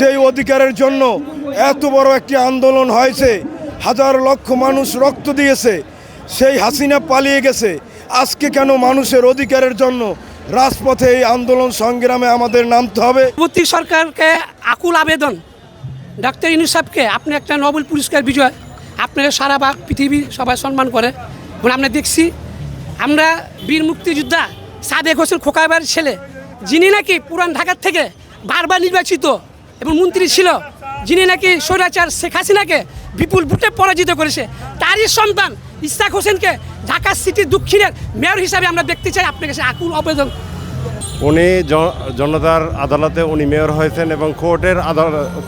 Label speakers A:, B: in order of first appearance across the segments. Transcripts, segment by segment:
A: যেই অধিকারের জন্য এত বড় একটি আন্দোলন হয়েছে, হাজার লক্ষ মানুষ রক্ত দিয়েছে, সেই হাসিনা পালিয়ে গেছে। আজকে কেন মানুষের অধিকারের জন্য রাজপথে এই আন্দোলন সংগ্রামে আমাদের নামতে হবে?
B: পরবর্তী সরকারকে আকুল আবেদন। ডাক্তার ইনুস সাহেবকে, আপনি একটা নোবেল পুরস্কার বিজয়, আপনাকে সারা বা পৃথিবী সবাই সম্মান করে। এবং আমরা দেখছি, আমরা বীর মুক্তিযোদ্ধা সাদেক হোসেন খোকাবার ছেলে, যিনি নাকি পুরান ঢাকার থেকে বারবার নির্বাচিত এবং মন্ত্রী ছিল, যিনি নাকি স্বৈরাচার শেখ হাসিনাকে বিপুল ভোটে পরাজিত করেছে, তারই সন্তান ইস্তাক হোসেনকে ঢাকা সিটি দক্ষিণের মেয়র হিসাবে আমরা দেখতে চাই। আপনার কাছে আকুল আবেদন।
C: উনি জনতার আদালতে উনি মেয়র হয়েছেন এবং কোর্টের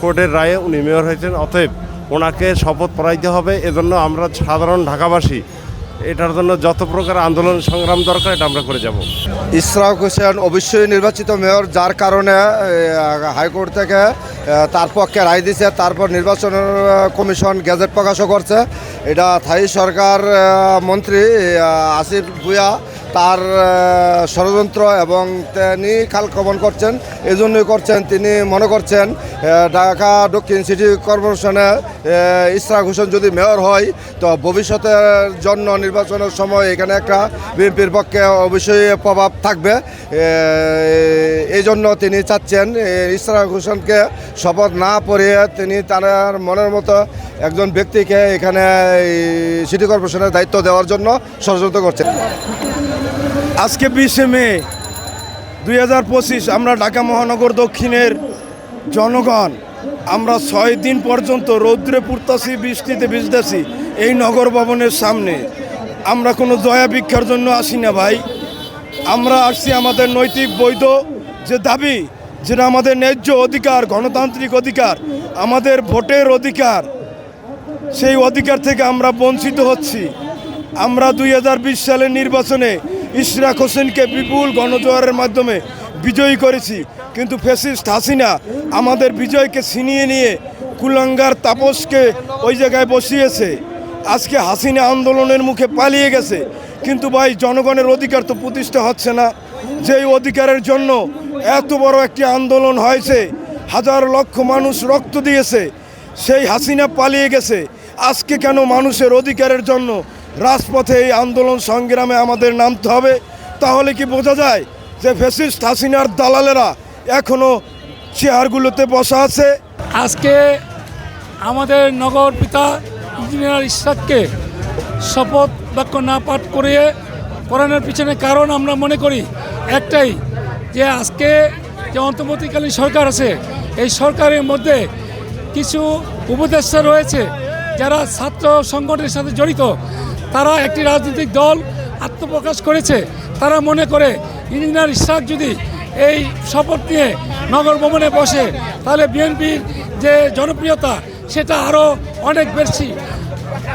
C: কোর্টের রায়ে উনি মেয়র হয়েছেন। অতএব ওনাকে শপথ পড়াইতে হবে। এজন্য আমরা সাধারণ ঢাকাবাসী এটার জন্য যত প্রকার আন্দোলন সংগ্রাম দরকার, এটা আমরা করে যাব।
D: ইসরাক হোসেন অবশ্যই নির্বাচিত মেয়র, যার কারণে হাইকোর্ট থেকে তার পক্ষে রায় দিছে, তারপর নির্বাচন কমিশন গেজেট প্রকাশও করছে। এটা থাই সরকার মন্ত্রী আসিফ ভুয়া তার ষড়যন্ত্র এবং তিনি খালকমন করছেন। এই জন্যই করছেন, তিনি মনে করছেন ঢাকা দক্ষিণ সিটি কর্পোরেশনে ইসরাক হোসেন যদি মেয়র হয়, তো ভবিষ্যতের জন্য নির্বাচনের সময় এখানে একটা বিএনপির পক্ষে অবশ্যই প্রভাব থাকবে। এই জন্য তিনি চাচ্ছেন ইসরাক হোসেনকে শপথ না পড়িয়ে তিনি তার মনের মতো একজন ব্যক্তিকে এখানে সিটি কর্পোরেশনের দায়িত্ব দেওয়ার জন্য ষড়যন্ত্র করছেন।
A: আজকে বিশে মে, দুই হাজার পঁচিশ, আমরা ঢাকা মহানগর দক্ষিণের জনগণ, আমরা ছয় দিন পর্যন্ত রৌদ্রে পুরতাছি বৃষ্টিতে ভিজতেছি এই নগর ভবনের সামনে। আমরা কোনো দয়া ভিক্ষার জন্য আসি না ভাই। আমরা আসছি আমাদের নৈতিক বৈধ যে দাবি, যেটা আমাদের ন্যায্য অধিকার, গণতান্ত্রিক অধিকার, আমাদের ভোটের অধিকার, সেই অধিকার থেকে আমরা বঞ্চিত হচ্ছি। আমরা দুই হাজার বিশ সালের নির্বাচনে ইশরাক হোসেনকে বিপুল গণজোয়ারের মাধ্যমে বিজয়ী করেছি। কিন্তু ফেসিস্ট হাসিনা আমাদের বিজয়কে ছিনিয়ে নিয়ে কুলাঙ্গার তাপসকে ওই জায়গায় বসিয়েছে। আজকে হাসিনা আন্দোলনের মুখে পালিয়ে গেছে। কিন্তু ভাই, জনগণের অধিকার তো প্রতিষ্ঠা হচ্ছে না। যেই অধিকারের জন্য এত বড় একটি আন্দোলন হয়েছে, হাজার লক্ষ মানুষ রক্ত দিয়েছে, সেই হাসিনা পালিয়ে গেছে। আজকে কেন মানুষের অধিকারের জন্য রাজপথে এই আন্দোলন সংগ্রামে আমাদের নামতে হবে। তাহলে কি বোঝা যায় যে ফেসিস্ট হাসিনার দালালেরা এখনও চেয়ারগুলোতে বসা আছে?
E: আজকে আমাদের নগর পিতা ইঞ্জিনিয়ার ইশরাককে শপথ বাক্য না পাঠ করিয়ে করানোর পিছনে কারণ আমরা মনে করি একটাই যে আজকে যে অন্তর্বর্তীকালীন সরকার আছে, এই সরকারের মধ্যে কিছু উপদেষ্টা রয়েছে যারা ছাত্র সংগঠনের সাথে জড়িত। তারা একটি রাজনৈতিক দল আত্মপ্রকাশ করেছে। তারা মনে করে, ইঞ্জিনিয়ার ইশরাক যদি এই শপথ নিয়ে নগর ভবনে বসে, তাহলে বিএনপির যে জনপ্রিয়তা, সেটা আরও অনেক বেশি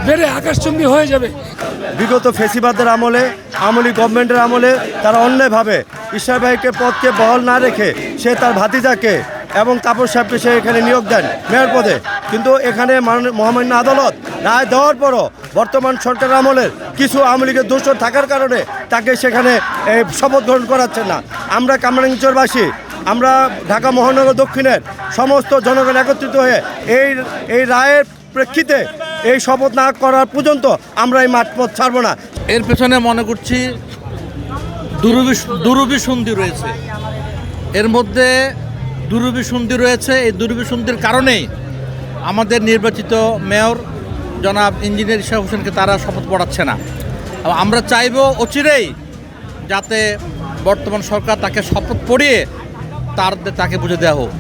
E: বেড়ে আকাশচুম্বী হয়ে যাবে।
F: বিগত ফেসিবাদের আমলে, আমলি গভর্নমেন্টের আমলে তারা অন্যায়ভাবে ঈশ্বর ভাইকে পদকে বহল না রেখে সে তার ভাতিজাকে এবং তাপস সাহেবকে সে এখানে নিয়োগ দেন। মেয়র পদে কিন্তু এখানে মহামান্য আদালত রায় দেওয়ার পরও বর্তমান সরকার আমলের কিছু আওয়ামী লীগের দোষ থাকার কারণে তাকে সেখানে শপথ গ্রহণ করাচ্ছে না। আমরা কামরাঙ্গিচরবাসী, আমরা ঢাকা মহানগর দক্ষিণের সমস্ত জনগণ একত্রিত হয়ে এই এই রায়ের প্রেক্ষিতে এই শপথ না করার পর্যন্ত আমরা এই মাঠ পথ ছাড়বো না।
G: এর পেছনে মনে করছি দুরবিস- দুরভিসন্ধি রয়েছে। এর মধ্যে দুরভিসন্ধি রয়েছে। এই দুরভিসন্ধির কারণেই আমাদের নির্বাচিত মেয়র জনাব ইঞ্জিনিয়ার ইশা হোসেনকে তারা শপথ পড়াচ্ছে না। আমরা চাইব অচিরেই যাতে বর্তমান সরকার তাকে শপথ পড়িয়ে তার তাকে বুঝে দেওয়া হোক।